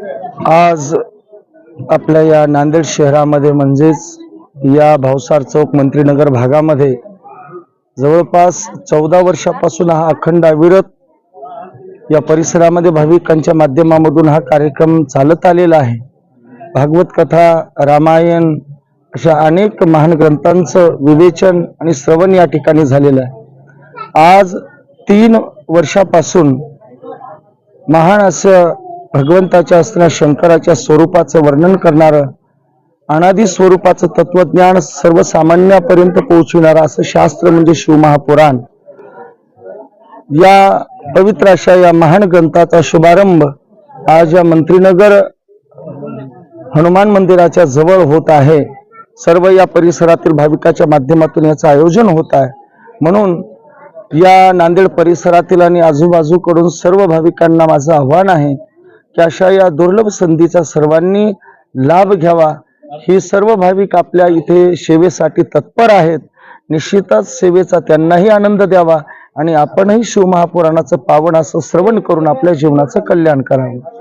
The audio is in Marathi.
आज आपल्या या नांदेड शहरामध्ये म्हणजेच या भावसार चौक मंत्रीनगर भागामध्ये जवळपास चौदा वर्षापासून हा अखंड अविरत या परिसरामध्ये भाविकांच्या माध्यमामधून हा कार्यक्रम चालत आलेला आहे. भागवत कथा रामायण अशा अनेक महान ग्रंथांचं विवेचन आणि श्रवण या ठिकाणी झालेलं आहे. आज तीन वर्षापासून महान असं भगवंताच्या असणाऱ्या शंकराच्या स्वरूपाचं वर्णन करणारं अनादी स्वरूपाचं तत्वज्ञान सर्वसामान्यापर्यंत पोहोचविणारं असं शास्त्र म्हणजे शिवमहापुराण. या पवित्र अशा या महान ग्रंथाचा शुभारंभ आज या मंत्रीनगर हनुमान मंदिराच्या जवळ होत आहे. सर्व या परिसरातील भाविकाच्या माध्यमातून याचं आयोजन होत आहे. म्हणून या नांदेड परिसरातील आणि आजूबाजूकडून सर्व भाविकांना माझं आव्हान आहे की अशा या दुर्लभ संधीचा सर्वांनी लाभ घ्यावा. ही सर्व भाविक आपल्या इथे सेवेसाठी तत्पर आहेत. निश्चितच सेवेचा त्यांनाही आनंद द्यावा आणि आपणही शिवमहापुराणाचं पावन असं श्रवण करून आपल्या जीवनाचं कल्याण करावं.